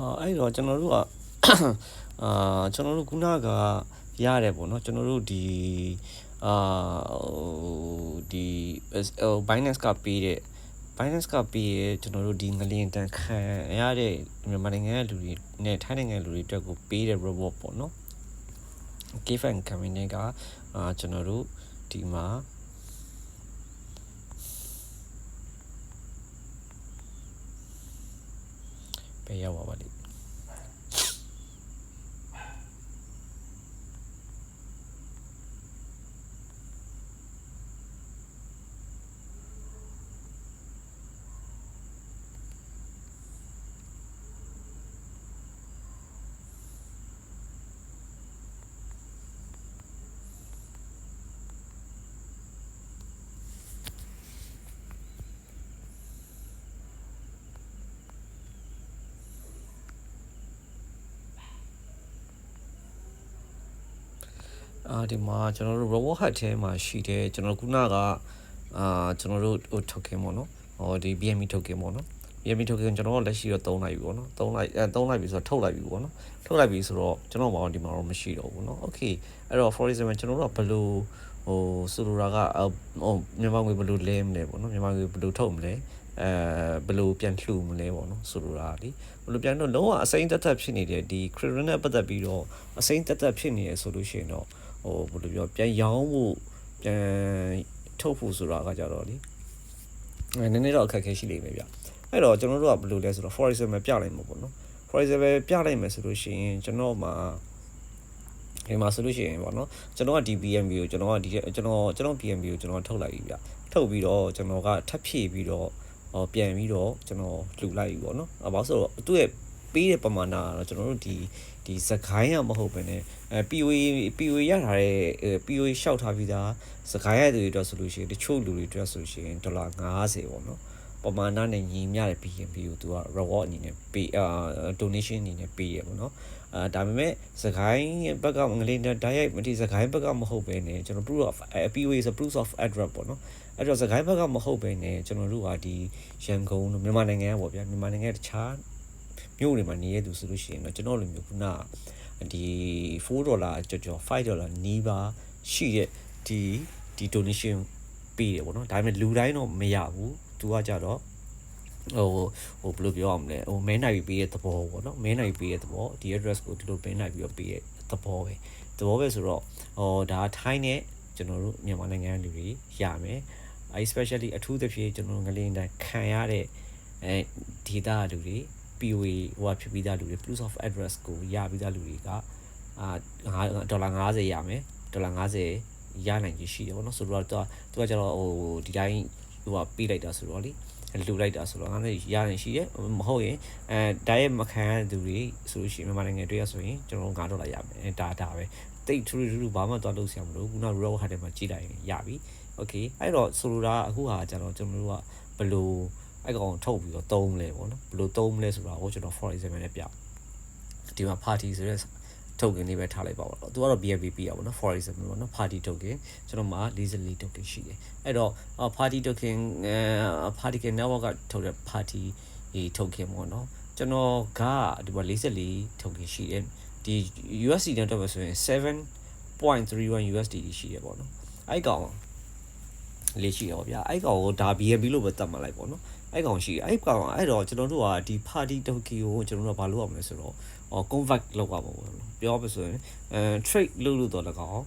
အာအဲ့တော့ကျွန်တော်တို့ကအာကျွန်တော်တို့ခုနကရတယ်ပေါ့နော်ကျွန်တော်တို့ဒီအာဟိုဒီဟို Binance ကပေးတဲ့ Binance ကပေးရဲ့ကျွန်တော်တို့ဒီငလျင်တန်ခံရတဲ့မြန်မာနိုင်ငံရဲ့လူတွေနဲ့ထိုင်းနိုင်ငံလူတွေအတွက်ကိုပေးတဲ့ reward ပေါ့နော် give and company ကအာကျွန်တော်တို့ဒီမှာပေးရပါပါလိ အာဒီမှာကျွန်တော်တို့ robot hut ထဲမှာရှိတယ်ကျွန်တော်ခုနကအာကျွန်တော်တို့ဟို token ပေါ့နော်ဟောဒီ BNB token ပေါ့နော် BNB token ကျွန်တော်တို့လက်ရှိတော့3လိုက်ပြီပေါ့နော်3လိုက်အဲ3လိုက်ပြီဆိုတော့ထုတ်လိုက်ပြီပေါ့နော်ထုတ်လိုက်ပြီဆိုတော့ကျွန်တော်ဘာဒီမှာတော့မရှိတော့ဘူးเนาะ okay အဲ့တော့ for example ကျွန်တော်တို့ကဘယ်လိုဟိုဆိုလိုတာကဟိုမြန်မာငွေဘယ်လိုလဲမလဲပေါ့နော်မြန်မာငွေဘယ်လိုထုတ်မလဲအဲဘယ်လိုပြန်လှူမလဲပေါ့နော်ဆိုလိုတာလीဘယ်လိုပြန်တော့လုံးဝအစိမ့်တက်တက်ဖြစ်နေတဲ့ဒီ credit နဲ့ပတ်သက်ပြီးတော့အစိမ့်တက်တက်ဖြစ်နေရဆိုလို့ရှိရင်တော့ ဟိုဘယ်လိုပြောပြန်ရောင်းဖို့ပြန်ထုတ်ဖို့ဆိုတာကကြတော့လीအဲနည်းနည်းတော့အခက်အခဲရှိလိမ့်မယ်ဗျအဲ့တော့ကျွန်တော်တို့ကဘယ်လိုလဲဆိုတော့ for example ပြလိုက်မှာပေါ့နော် for example ပြလိုက်မယ်ဆိုလို့ရှိရင်ကျွန်တော်မှာဒီမှာဆိုလို့ရှိရင်ပေါ့နော်ကျွန်တော်ကဒီ BNB ကိုကျွန်တော်ကဒီကျွန်တော်ကျွန်တော် BNB ကိုကျွန်တော်ထုတ်လိုက်ပြီဗျထုတ်ပြီးတော့ကျွန်တော်ကထပ်ဖြည့်ပြီးတော့ဟောပြန်ပြီးတော့ကျွန်တော်လှူလိုက်ပြီပေါ့နော်အဲဘာလို့ဆိုတော့သူ့ရဲ့ပေးတဲ့ပမာဏကတော့ကျွန်တော်တို့ဒီ ဒီစကိုင်းရမဟုတ်ဘဲねအဲ POA POA ရထားတဲ့ POA ရှောက်ထားပြီးသားစကိုင်းရတဲ့တွေအတွက်ဆိုလို့ရှိရင်တချို့လူတွေအတွက်ဆိုလို့ရှိရင်ဒေါ်လာ90ပေါ့နော်ပမာဏနဲ့ညီမျှတဲ့ BNB ကိုသူက reward အနေနဲ့ပေးအာ donation အနေနဲ့ပေးရပေါ့နော်အာဒါပေမဲ့စကိုင်းဘက်ကငလေးနဲ့ direct မတိစကိုင်းဘက်ကမဟုတ်ပဲねကျွန်တော် proof of POA ဆို proof of address ပေါ့နော်အဲ့တော့စကိုင်းဘက်ကမဟုတ်ပဲねကျွန်တော်တို့ကဒီရန်ကုန်တို့မြန်မာနိုင်ငံကပေါ့ဗျာမြန်မာနိုင်ငံတခြား မြို့တွေမှာနေရသူဆိုလို့ရှိရင်တော့ကျွန်တော်လိုမျိုးခုနဒီ4ဒေါ်လာကြော်ကြော်5ဒေါ်လာနီးပါရှိတဲ့ဒီဒီ donation ပေးတယ်ပေါ့နော်ဒါပေမဲ့လူတိုင်းတော့မရဘူးသူကကြတော့ဟိုဟိုဘယ်လိုပြောရမလဲဟိုမဲနိုင်ပြီးပေးတဲ့သဘောပေါ့နော်မဲနိုင်ပေးတဲ့သဘောဒီ address ကိုဒီလိုမဲနိုင်ပြီးတော့ပေးတဲ့သဘောပဲသဘောပဲဆိုတော့ဟိုဒါထိုင်းနဲ့ကျွန်တော်တို့မြန်မာနိုင်ငံလူတွေရမယ်အဲ especially အထူးသဖြင့်ကျွန်တော်ငလင်းတိုင်းခံရတဲ့အဲ data လူတွေ POA ဟိုဖြစ်ပြီးသားလူတွေ proof of address ကိုရပြီးသားလူတွေကအာဒေါ်လာ90ရမယ်ဒေါ်လာ90ရနိုင်ကြီးရှိတယ်ပေါ့နော်ဆိုတော့သူကသူကကျတော့ဟိုဒီတိုင်းဟိုပေးလိုက်တာဆိုတော့လေလူလိုက်တာဆိုတော့ငါလည်းရရင်ရှိရမဟုတ်ရင်အဲဒါရဲ့မခံရတဲ့သူတွေဆိုလို့ရှိရင်မြန်မာနိုင်ငံတွေ့ရဆိုရင်ကျွန်တော်9ဒေါ်လာရမယ်ဒါဒါပဲတိတ်ထူးထူးထူးဘာမှသွားလုပ်ဆရာမလို့ခုန raw ဟာတယ်မှာကြည့်လိုက်ရင်ရပြီ okay အဲ့တော့ဆိုလိုတာအခုဟာကျတော့ကျွန်တော်တို့ကဘလို့ အဲ့ကောင်ထုတ်ပြီးတော့သုံးလဲပေါ့နော်ဘယ်လိုသုံးလဲဆိုတာကိုကျွန်တော် for example နဲ့ပြဒီမှာ party ဆိုတဲ့ token လေးပဲထားလိုက်ပါတော့သူကတော့ BNB ပြရပါတော့ for example ပေါ့နော် party token ကျွန်တော်မှာ44 token ရှိတယ်အဲ့တော့ party token အဲ party network ကထုတ်တဲ့ party ဒီ token ပေါ့နော်ကျွန်တော်ကဒီမှာ44 token ရှိတယ်ဒီ USD နဲ့တော့ဆိုရင်7.31 USD ရှိရပေါ့နော်အဲ့ကောင်လေးရှိရောဗျာအဲ့ကောင်ကိုဒါ BNB လို့ပဲတတ်မှတ်လိုက်ပေါ့နော် အဲ့ကောင်ရှိအဲ့ကောင်အဲ့တော့ကျွန်တော်တို့ကဒီ party token ကိုကျွန်တော်တို့ကဘာလုပ်ရမလဲဆိုတော့ဟော convert လုပ်ရမှာပေါ့နော်ပြောပါဆိုရင်အဲ trade လုပ်လို့တော့လည်းကောင်း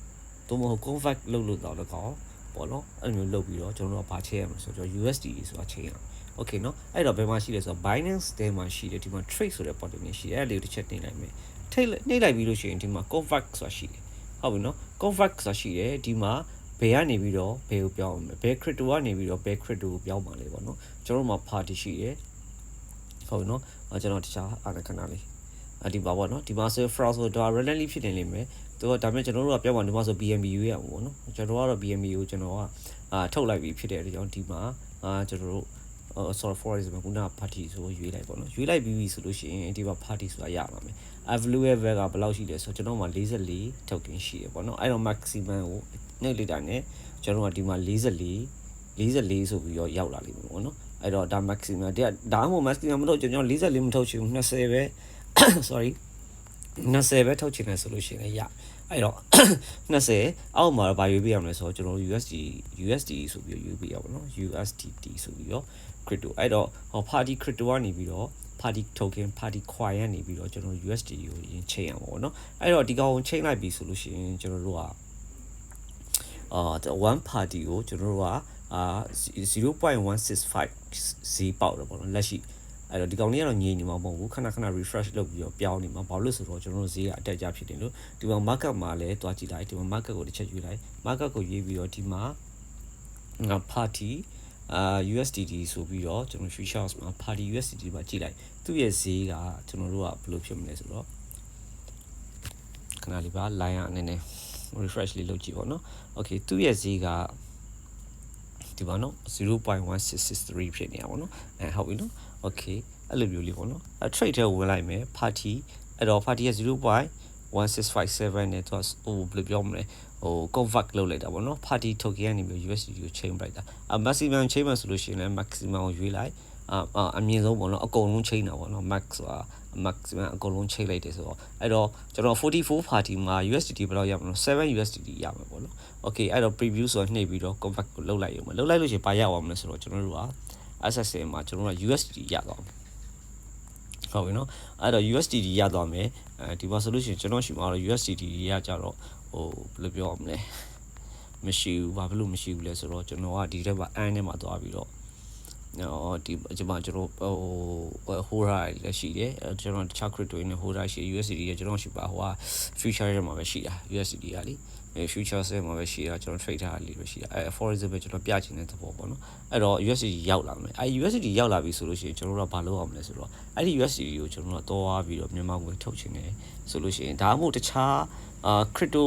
သို့မဟုတ် convert လုပ်လို့တော့လည်းကောင်းပေါ့နော်အဲ့လိုမျိုးလုပ်ပြီးတော့ကျွန်တော်တို့ကဘာချိန်ရမလဲဆိုတော့ USD ဆိုတာချိန်ရအောင် okay เนาะအဲ့တော့ဘယ်မှာရှိလဲဆိုတော့ Binance တဲမှာရှိတယ်ဒီမှာ trade ဆိုတဲ့ button လေးရှိတယ်အဲ့လေးတစ်ချက်တင်လိုက်မယ်ထိတ်နှိပ်လိုက်ပြီးလို့ရှိရင်ဒီမှာ convert ဆိုတာရှိတယ်ဟုတ်ပြီเนาะ convert ဆိုတာရှိတယ်ဒီမှာဘ ယ်ကနေပြီးတော့ဘယ်ကိုပြောင်းမလဲဘယ် crypto ကနေပြီးတော့ဘယ် crypto ကိုပြောင်းမှာလဲပေါ့နော်ကျွန်တော်တို့မှာ party ရှိတယ်ဟုတ်ပြီနော်အဲကျွန်တော်တခြားအားခဏလေးအဒီပါပေါ့နော်ဒီမှာဆို fraud ဆိုတော့ randomly ဖြစ်နေလိမ့်မယ်သူကဒါပေမဲ့ကျွန်တော်တို့ကပြောင်းမှာဒီမှာဆို BNB ရွေးရမှာပေါ့နော်ကျွန်တော်ကတော့ BNB ကိုကျွန်တော်ကအာထုတ်လိုက်ပြီးဖြစ်တဲ့အတွက်ကြောင့်ဒီမှာအာကျွန်တော်တို့ sorry for example ခုနက party ဆိုရွေးလိုက်ပေါ့နော်ရွေးလိုက်ပြီးပြီဆိုလို့ရှိရင်ဒီမှာ party ဆိုတာရပါမယ် available ကဘယ်လောက်ရှိလဲဆိုတော့ကျွန်တော်မှာ44 token ရှိတယ်ပေါ့နော်အဲ့တော့ maximum ကို နှိပ်လိုက်တာ ਨੇ ကျွန်တော်ကဒီမှာ44 44ဆိုပြီးတော့ရောက်လာလိမ့်မယ်ပေါ့နော်အဲ့တော့ဒါ maximum တဲ့ဒါမှမဟုတ် maximum မထုတ်ကျွန်တော်44မထုတ်ချင်ဘူး20ပဲ sorry 20ပဲထုတ်ချင်တယ်ဆိုလို့ရှိရင်ရအဲ့တော့20အောက်မှာဘာရွေးပြရမလဲဆိုတော့ကျွန်တော်တို့ USD USD ဆိုပြီးရွေးပြရပါတော့ USDT ဆိုပြီးတော့ crypto အဲ့တော့ဟော party crypto ကနေပြီးတော့ party token party coin ကနေပြီးတော့ကျွန်တော် USD ကိုရင်ချိန်ရမှာပေါ့နော်အဲ့တော့ဒီကောင်ကိုချိန်လိုက်ပြီဆိုလို့ရှိရင်ကျွန်တော်တို့က အာ1 party ကိုကျွန်တော်တို့ကအာ0.165ဈေးပေါက်တယ်ပေါ့နော်လက်ရှိအဲ့တော့ဒီကောင်လေးကတော့ငြိမ်နေမှာမဟုတ်ဘူးခဏခဏ refresh လုပ်ပြီးတော့ပြောင်းနေမှာဘာလို့လဲဆိုတော့ကျွန်တော်တို့ဈေးကအတက်ကြဖြစ်တယ်လို့ဒီမှာ market မှာလည်းတွားကြည့်လိုက်ဒီမှာ market ကိုတစ်ချက်ယူလိုက် market ကိုရွေးပြီးတော့ဒီမှာငါ party အာ USDT ဆိုပြီးတော့ကျွန်တော် futures မှာ party USDT မှာကြည့်လိုက်သူ့ရဲ့ဈေးကကျွန်တော်တို့ကဘယ်လိုဖြစ်မလဲဆိုတော့ခဏလေးပါ line အနေနဲ့ refresh လေးလုပ်ကြည့်ပါတော့ okay သူ့ရဲ့ဈေးကဒီပါနော်0.1663ဖြစ်နေတာပေါ့နော်အဲဟုတ်ပြီနော် okay အဲ့လိုမျိုးလေးပေါ့နော်အဲ trade ထဲဝင်လိုက်မယ် party အဲ့တော့ party ရဲ့0.1657နဲ့သူကဟိုဘယ်လိုပြောမလဲဟို convert လုပ်လိုက်တာပေါ့နော် party token ကနေပြီး USDT ကို change လိုက်တာအ maximum change မှာဆိုလို့ရှိရင်လည်း maximum ကိုရွေးလိုက်အအမြင့်ဆုံးပေါ့နော်အကုန်လုံး change တာပေါ့နော် max ဆိုတာ maximum အကုန်လုံး change လိုက်တယ်ဆိုတော့အဲ့တော့ကျွန်တော်44 party မှာ USDT ဘယ်လောက်ရမလဲ7 USDT ရမှာပေါ့နော် okay အဲ့တော့ preview ဆိုတော့နှိပ်ပြီးတော့ convert ကိုလုပ်လိုက်ရုံပဲလုပ်လိုက်လို့ရှိရင်ဘာရအောင်မလဲဆိုတော့ကျွန်တော်တို့က SSA မှာကျွန်တော်တို့က USDT ရသွားမယ်ဟုတ်ပြီနော်အဲ့တော့ USDT ရသွားမယ်အဲဒီမှာဆိုလို့ရှိရင်ကျွန်တော်ရှိမှာတော့ USDT ရကြတော့ဟိုဘယ်လိုပြောရမလဲမရှိဘူးဘာဖြစ်လို့မရှိဘူးလဲဆိုတော့ကျွန်တော်ကဒီတက်မှာအန်းထဲမှာသွားပြီးတော့ နော်ဒီကျွန်မကျွန်တော်ဟိုဟိုရာလည်းရှိတယ်ကျွန်တော်တခြား crypto တွေနဲ့ဟိုရာရှိ USDT ရကျွန်တော်ရှိပါဟိုက future ထဲမှာပဲရှိတာ USDT ကလေအဲ future ထဲမှာပဲရှိတာကျွန်တော် trade ထားလေးပဲရှိတာအဲ forex ပဲကျွန်တော်ပြချင်တဲ့သဘောပေါ့နော်အဲ့တော့ USDT ရောက်လာမယ်အဲ USDT ရောက်လာပြီဆိုလို့ရှိရင်ကျွန်တော်တို့ကဘာလုပ်အောင်မလဲဆိုတော့အဲ့ဒီ USDT ကိုကျွန်တော်တို့တော့ပြီးတော့မြန်မာငွေထုတ်ချင်တယ်ဆိုလို့ရှိရင်ဒါမှမဟုတ်တခြားအာ crypto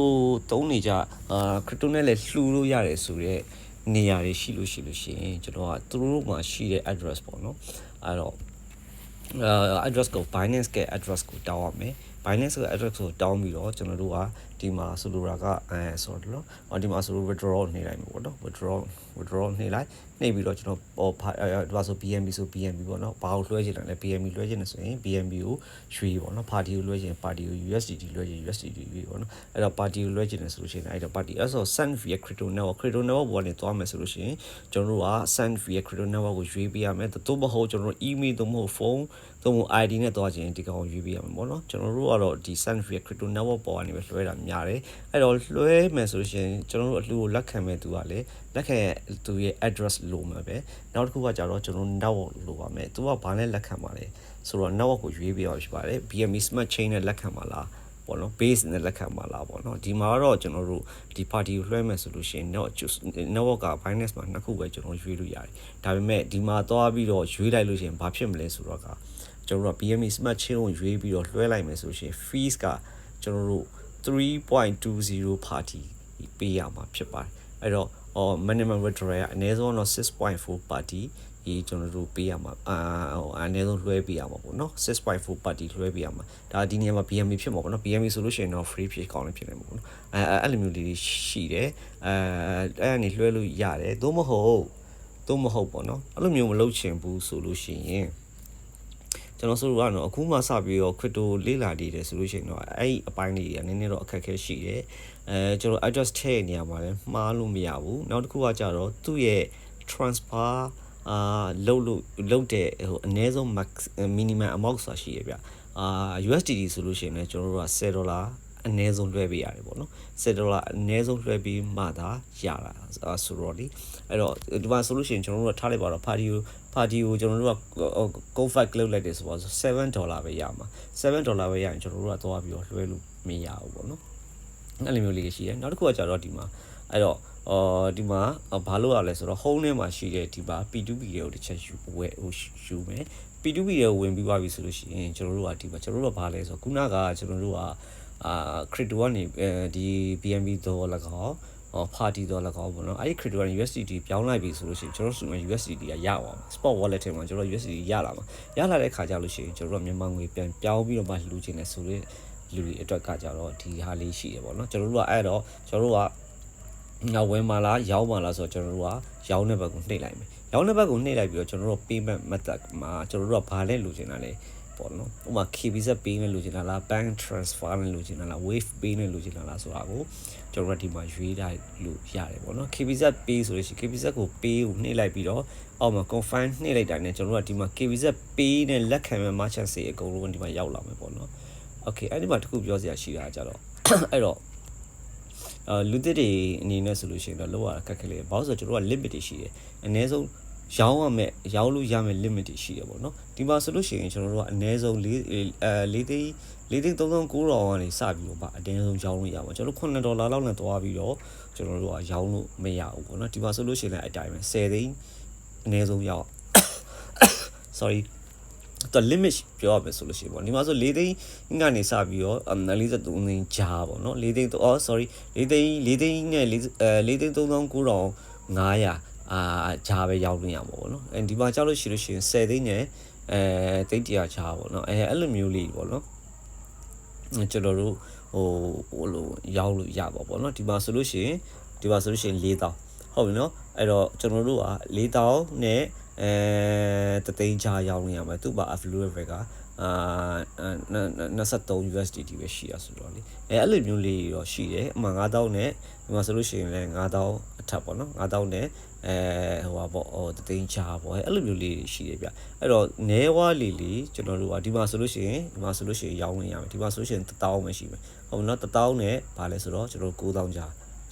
သုံးနေကြအာ crypto နဲ့လည်းလှူလို့ရတယ်ဆိုတော့ နေရာတွေရှိလို့ရှိလို့ရှိရင်ကျွန်တော်ကသူတို့မှာရှိတဲ့ address ပေါ့နော်အဲ့တော့အာ address ကို Binance က address ကိုတောင်းရမယ် Binance က address ကိုတောင်းပြီးတော့ကျွန်တော်တို့ကဒီမှာဆိုလိုတာကအဲဆိုတော့နော်အော်ဒီမှာဆိုလို withdraw နေလိုက်မှာပေါ့နော် withdraw withdraw နေလိုက်နှိပ်ပြီးတော့ကျွန်တော်ပေါ်ဒီမှာဆို BNB ဆို BNB ပေါ့နော်ဘာကိုလွှဲချင်တယ်လဲ BNB လွှဲချင်တယ်ဆိုရင် BNB ကိုရွှေပေါ့နော် party ကိုလွှဲချင် party ကို USDT လွှဲချင် USDT ရွှေပေါ့နော်အဲ့တော့ party ကိုလွှဲချင်တယ်ဆိုလို့ရှိရင်အဲ့တော့ party အဲ့ဆို Sun via crypto network crypto network ပေါ်ကနေသွားမယ်ဆိုလို့ရှိရင်ကျွန်တော်တို့က Sun via crypto network ကိုရွေးပေးရမယ်သို့မဟုတ်ကျွန်တော်တို့ email သို့မဟုတ် phone သို့မဟုတ် ID နဲ့သွားချင်ဒီကောင်ကိုရွေးပေးရမယ်ပေါ့နော်ကျွန်တော်တို့ကတော့ဒီ Sun via crypto network ပေါ်ကနေပဲလွှဲတာများတယ်အဲ့တော့လွှဲမယ်ဆိုလို့ရှိရင်ကျွန်တော်တို့အလှူကိုလက်ခံမဲ့သူကလည်းလက်ခံသူရဲ့ address လိုမှာပဲနောက်တစ်ခုကကြတော့ကျွန်တော် network လိုပါမယ်သူကဘာနဲ့လက်ခံပါလဲဆိုတော့ network ကိုရွေးပေးရဖြစ်ပါတယ် BNB smart chain နဲ့လက်ခံပါလားပေါ့နော် base နဲ့လက်ခံပါလားပေါ့နော်ဒီမှာတော့ကျွန်တော်တို့ဒီ party ကိုလွှဲမယ်ဆိုလို့ရှိရင် network က Binance မှာနှစ်ခုပဲကျွန်တော်ရွေးလို့ရတယ်ဒါပေမဲ့ဒီမှာသွားပြီးတော့ရွေးလိုက်လို့ရှိရင်ဘာဖြစ်မလဲဆိုတော့က ကျွန်တော်တို့ BNB smart chain ကိုရွေးပြီးတော့လွှဲလိုက်မယ်ဆိုရှင် fees ကကျွန်တော်တို့3.20 party ပေးရမှာဖြစ်ပါတယ်အဲ့တော့အော် minimum withdrawal ကအနည်းဆုံးတော့6.4 party ဒီကျွန်တော်တို့ပေးရမှာအာဟိုအနည်းဆုံးလွှဲပေးရမှာပေါ့နော်6.4 party လွှဲပေးရမှာဒါဒီနေရာမှာ BMB ဖြစ်မှာပေါ့နော် BMB ဆိုလို့ရှိရင်တော့ free ဖြစ်ကောင်းလည်းဖြစ်နိုင်မှာပေါ့နော်အဲအဲ့လိုမျိုးလေးရှိတယ်အဲအဲ့အနေလွှဲလို့ရတယ်သို့မဟုတ်သို့မဟုတ်ပေါ့နော်အဲ့လိုမျိုးမလုပ်ချင်ဘူးဆိုလို့ရှိရင် ကျွန်တော်ဆိုလို့ကတော့အခုမှစပြီးတော့ crypto လေးလာနေတယ်ဆိုလို့ရှိရင်တော့အဲ့ဒီအပိုင်းလေးကနည်းနည်းတော့အခက်အခဲရှိတယ်အဲကျွန်တော် address ထည့်နေရမှာလဲမှားလို့မရဘူးနောက်တစ်ခုကကြတော့သူ့ရဲ့ transfer အာလုတ်လို့လုတ်တဲ့ဟိုအနည်းဆုံး max minimum amount ဆိုတာရှိရဗျအာ USDT ဆိုလို့ရှိရင်လည်းကျွန်တော်တို့က10ဒေါ်လာ အနည်းဆုံးလွှဲပေးရတယ်ပေါ့နော်10ဒေါ်လာအနည်းဆုံးလွှဲပြီးမှသာရတာဆိုတော့လေအဲ့တော့ဒီမှာဆိုလို့ရှိရင်ကျွန်တော်တို့ကထားလိုက်ပါတော့ party ကို party ကိုကျွန်တော်တို့က config လုပ်လိုက်တယ်ဆိုတော့7ဒေါ်လာပဲရမှာ7ဒေါ်လာပဲရရင်ကျွန်တော်တို့ကသွားပြီးတော့လွှဲလို့မရဘူးပေါ့နော်အဲ့လိုမျိုးလေးရှိတယ်နောက်တစ်ခုကကြတော့ဒီမှာအဲ့တော့အော်ဒီမှာဘာလို့ရလဲဆိုတော့ home ထဲမှာရှိတဲ့ဒီပါ P2P တွေကိုတစ်ချက်ယူဝယ်ဟိုယူမယ် P2P တွေကိုဝင်ပြီးသွားပြီဆိုလို့ရှိရင်ကျွန်တော်တို့ကဒီမှာကျွန်တော်တို့ကဘာလဲဆိုတော့ခုနကကျွန်တော်တို့က အာ crypto ကနေဒီ BNB တော့၎င်းဟော party တော့၎င်းပေါ့နော်အဲ့ဒီ crypto ကနေ USDT ပြောင်းလိုက်ပြီဆိုလို့ရှိရင်ကျွန်တော်တို့က USDT ကရအောင် spot wallet ထဲမှာကျွန်တော် USDT ရလာမှာရလာတဲ့ခါကျလို့ရှိရင်ကျွန်တော်တို့မြန်မာငွေပြန်ပြောင်းပြီးတော့မှလှူခြင်းလဲဆိုတော့လူတွေအတွက်ကကြတော့ဒီဟာလေးရှိတယ်ပေါ့နော်ကျွန်တော်တို့ကအဲ့တော့ကျွန်တော်တို့ကငါဝယ်မလားရောင်းမလားဆိုတော့ကျွန်တော်တို့ကရောင်းတဲ့ဘက်ကိုနှိပ်လိုက်မယ်ရောင်းတဲ့ဘက်ကိုနှိပ်လိုက်ပြီးတော့ကျွန်တော်တို့ payment method မှာကျွန်တော်တို့ကဘာလဲလိုချင်တာလဲ ပေါ့နော်ဥပမာ KBZ ပေးနေလို့ချင်တာလား bank transfer နဲ့လို့ချင်တာလား wave ပေးနေလို့ချင်တာလားဆိုတာကိုကျွန်တော်တို့ဒီမှာရွေးထားလို့ရတယ်ပေါ့နော် KBZ ပေးဆိုလို့ရှိရင် KBZ ကိုပေးကိုနှိပ်လိုက်ပြီးတော့အောက်မှာ confirm နှိပ်လိုက်တာနဲ့ကျွန်တော်တို့ကဒီမှာ KBZ ပေးနဲ့လက်ခံမဲ့ merchant တွေအကုန်လုံးဒီမှာရောက်လာမယ်ပေါ့နော် okay အဲ့ဒီမှာတခုပြောစရာရှိတာကြတော့အဲ့တော့အာလူသစ်တွေအနေနဲ့ဆိုလို့ရှိရင်တော့လောရခက်ခဲလေဘာလို့ဆိုတော့ကျွန်တော်က limit တွေရှိတယ်အနည်းဆုံး ရောင်းရမယ်ရောင်းလို့ရမယ် limit တွေရှိတယ်ပေါ့နော်ဒီမှာဆိုလို့ရှိရင်ကျွန်တော်တို့ကအနည်းဆုံး၄အဲ၄သိန်း၄သိန်း3900ကနေစပြီးတော့ဗအတင်းဆုံးရောင်းလို့ရပါကျွန်တော်တို့9ဒေါ်လာလောက်နဲ့တွားပြီးတော့ကျွန်တော်တို့ကရောင်းလို့မရဘူးပေါ့နော်ဒီမှာဆိုလို့ရှိရင်လည်းအတိုင်းပဲ10သိန်းအနည်းဆုံးရောင်း sorry တော့ limit ပြောရမယ်ဆိုလို့ရှိရင်ပေါ့ဒီမှာဆို၄သိန်းကနေစပြီးတော့43သိန်းကြားပေါ့နော်၄သိန်းအော် sorry ၄သိန်း၄သိန်းနဲ့၄အဲ၄သိန်း3900 အာဂျာပဲရောက်နေရမှာပေါ့နော်အဲဒီမှာကြောက်လို့ရှိလို့ရှိရင်10သိန်းနဲ့အဲသိန်း100ဂျာပေါ့နော်အဲအဲ့လိုမျိုးလေးပေါ့နော်ကျွန်တော်တို့ဟိုဟိုလိုရောက်လို့ရပါပေါ့နော်ဒီမှာဆိုလို့ရှိရင်ဒီမှာဆိုလို့ရှိရင်4000ဟုတ်ပြီနော်အဲ့တော့ကျွန်တော်တို့က4000နဲ့အဲတသိန်းချရောက်နေရမှာသူ့ပါ affluent rate ကအာ23 USDT ပဲရှိရဆိုတော့လေအဲအဲ့လိုမျိုးလေးတော့ရှိတယ်အမှ9000နဲ့ဒီမှာဆိုလို့ရှိရင်လည်း9000အ ထက်ပေါ့နော်9000နဲ့အဲဟိုပါပေါ့ဟိုတသိန်းချပေါ့အဲ့လိုမျိုးလေးရှိတယ်ဗျအဲ့တော့နဲဝါလီလီကျွန်တော်တို့ကဒီမှာဆိုလို့ရှိရင်ဒီမှာဆိုလို့ရှိရင်ရောင်းနေရမယ်ဒီမှာဆိုလို့ရှိရင်1000ပဲရှိမယ်ဟုတ်နော်1000နဲ့ဗာလဲဆိုတော့ကျွန်တော်9000ချ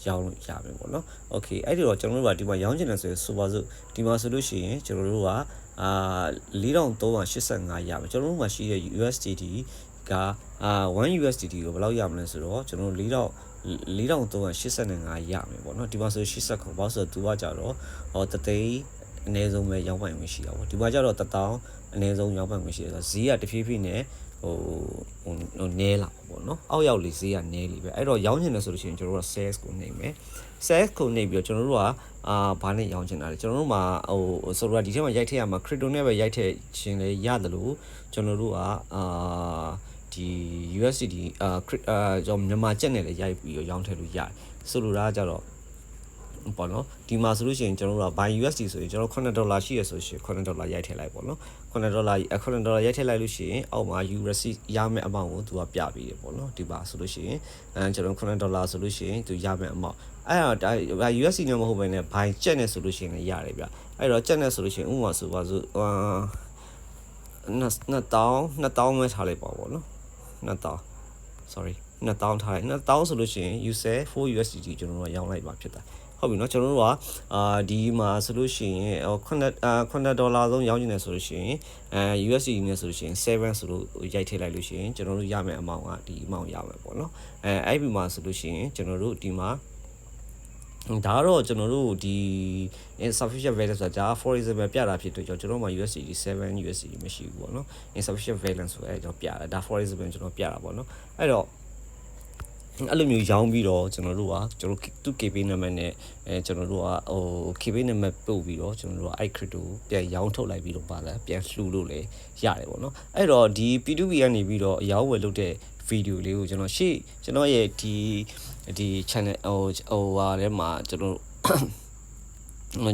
ရောင်းလို့ရမယ်ပေါ့နော်။ Okay အဲ့ဒီတော့ကျွန်တော်တို့ကဒီမှာရောင်းချင်တယ်ဆိုရင်ဆိုပါစို့ဒီမှာဆိုလို့ရှိရင်ကျွန်တော်တို့ကအာ4385ရမယ်ကျွန်တော်တို့မှာရှိတဲ့ USDT ကအာ1 USDT ကိုဘယ်လောက်ရမလဲဆိုတော့ကျွန်တော်တို့4000 4385ရမယ်ပေါ့နော်ဒီမှာဆို80ခုပေါ့ဆိုတော့သူကကြတော့ဟောတသိန်းအနည်းဆုံးပဲရောင်းပိုင်ဝင်ရှိတာပေါ့ဒီမှာကြတော့1000အနည်းဆုံးရောင်းပိုင်ဝင်ရှိတယ်ဆိုတော့ဈေးကတဖြည်းဖြည်းနဲ့ဟိုဟိုနဲလာပေါ့နော်အောက်ရောက်လေဈေးကနဲလေပဲအဲ့တော့ရောင်းချင်တယ်ဆိုလို့ရှိရင်ကျွန်တော်တို့က sales ကိုနှိပ်မယ် sales ကိုနှိပ်ပြီးတော့ကျွန်တော်တို့ကအာဘာနဲ့ရောင်းချင်တာလဲကျွန်တော်တို့မှာဟိုဆိုတော့ဒီထဲမှာရိုက်ထည့်ရမှာ crypto နဲ့ပဲရိုက်ထည့်ခြင်းလေရတယ်လို့ကျွန်တော်တို့ကအာ ဒီ USDT အာအာကျွန်တော်မြန်မာကျပ်နဲ့လည်းရိုက်ပြီးတော့ရောင်းထည့်လို့ရတယ်ဆိုလိုတာကကြတော့ပေါ့နော်ဒီမှာဆိုလို့ရှိရင်ကျွန်တော်တို့က buy USD ဆိုရင်ကျွန်တော်9ဒေါ်လာရှိရဆိုရှင်9ဒေါ်လာရိုက်ထည့်လိုက်ပေါ့နော်9ဒေါ်လာ9ဒေါ်လာရိုက်ထည့်လိုက်လို့ရှိရင်အောက်မှာ U receipt ရမယ့်အမောင့်ကိုသူကပြပေးတယ်ပေါ့နော်ဒီပါဆိုလို့ရှိရင်အဲကျွန်တော်9ဒေါ်လာဆိုလို့ရှိရင်သူရမယ့်အမောင့်အဲ့တော့ USD နဲ့မဟုတ်ဘဲနဲ့ buy ကျက်နဲ့ဆိုလို့ရှိရင်လည်းရတယ်ဗျအဲ့တော့ကျက်နဲ့ဆိုလို့ရှိရင်ဥပမာဆိုပါစို့အာ2000 2000ပဲထားလိုက်ပါပေါ့နော် 2000 sorry 2000ထားလိုက်2000ဆိုလို့ရှိရင် user 4 USDT ကျွန်တော်တို့ရောင်းလိုက်ပါဖြစ်တာဟုတ်ပြီเนาะကျွန်တော်တို့ကအာဒီမှာဆိုလို့ရှိရင်9အာ9ဒေါ်လာဆုံးရောင်းနေတယ်ဆိုလို့ရှိရင်အဲ USD နဲ့ဆိုလို့ရှိရင်7ဆိုလို့ရိုက်ထည့်လိုက်လို့ရှိရင်ကျွန်တော်တို့ရမယ့်အမောင်ကဒီအမောင်ရမယ်ပေါ့เนาะအဲအဲ့ဒီမှာဆိုလို့ရှိရင်ကျွန်တော်တို့ဒီမှာ ဒါကတော့ကျွန်တော်တို့ဒီ insufficient value ဆိုတာဒါ for example ပြတာဖြစ်တဲ့ကြောင့်ကျွန်တော်တို့မှာ USD 7 USD မရှိဘူးပေါ့နော် insufficient value ဆိုအဲကျွန်တော်ပြတာဒါ for example ကျွန်တော်ပြတာပေါ့နော်အဲ့တော့ အဲ့လိုမျိုးရောင်းပြီးတော့ကျွန်တော်တို့ကကျွန်တော်သူ KB နံပါတ်နဲ့အဲကျွန်တော်တို့ကဟို KB နံပါတ်ပို့ပြီးတော့ကျွန်တော်တို့က i crypto ပြန်ရောင်းထုတ်လိုက်ပြီးတော့ပါလာပြန်လှူလို့လည်းရတယ်ပေါ့နော်အဲ့တော့ဒီ P2P ကနေပြီးတော့အရောင်းဝယ်လုပ်တဲ့ဗီဒီယိုလေးကိုကျွန်တော်ရှေ့ကျွန်တော်ရဲ့ဒီဒီ channel ဟိုဟိုဟာထဲမှာကျွန်တော်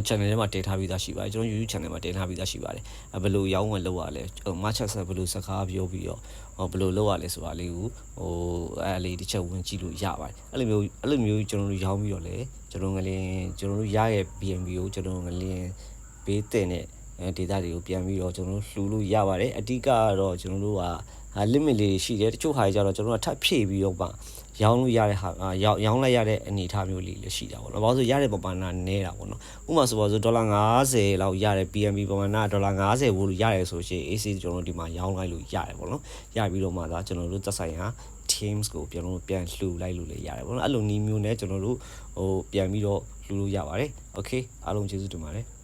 channel ထဲမှာတင်ထားပြီးသားရှိပါတယ်ကျွန်တော် YouTube channel မှာတင်ထားပြီးသားရှိပါတယ်အဲဘယ်လိုရောင်းဝယ်လုပ်ရလဲဟို market ဆက်ဘယ်လိုစကားပြောပြီးတော့ဟိုဘယ်လိုလုပ်ရလဲဆိုတာလေးကိုဟိုအဲလေးတစ်ချက်ဝင်ကြည့်လို့ရပါတယ်အဲ့လိုမျိုးအဲ့လိုမျိုးကျွန်တော်တို့ရောင်းပြီးတော့လေကျွန်တော်ငလင်းကျွန်တော်တို့ရရဲ့ BNB ကိုကျွန်တော်ငလင်းဘေးတင်တဲ့အဲ data တွေကိုပြန်ပြီးတော့ကျွန်တော်တို့လှူလို့ရပါတယ်အဓိကကတော့ကျွန်တော်တို့က limit လေးရှိတယ်တချို့ဟာတွေကျတော့ကျွန်တော်တို့ထပ်ဖြည့်ပြီးတော့ပါ ရောင်းလို့ရတဲ့ဟာရောင်းရောင်းလိုက်ရတဲ့အနေအထားမျိုးလေးလည်းရှိတာပေါ့နော်။ဘာလို့ဆိုရတဲ့ပမာဏနေတာပေါ့နော်။ဥပမာဆိုပါဆိုဒေါ်လာ90လောက်ရတဲ့ PNB ပမာဏဒေါ်လာ90ဘူးလို့ရတယ်ဆိုရှင် AC ကျွန်တော်တို့ဒီမှာရောင်းလိုက်လို့ရတယ်ပေါ့နော်။ရပြီးတော့မှသာကျွန်တော်တို့သက်ဆိုင်ရာ teams ကိုပြန်လို့ပြန်လှူလိုက်လို့လည်းရတယ်ပေါ့နော်။အဲ့လိုနီးမျိုးနဲ့ကျွန်တော်တို့ဟိုပြန်ပြီးတော့လှူလို့ရပါတယ်။ Okay အားလုံးကျေးဇူးတင်ပါတယ်။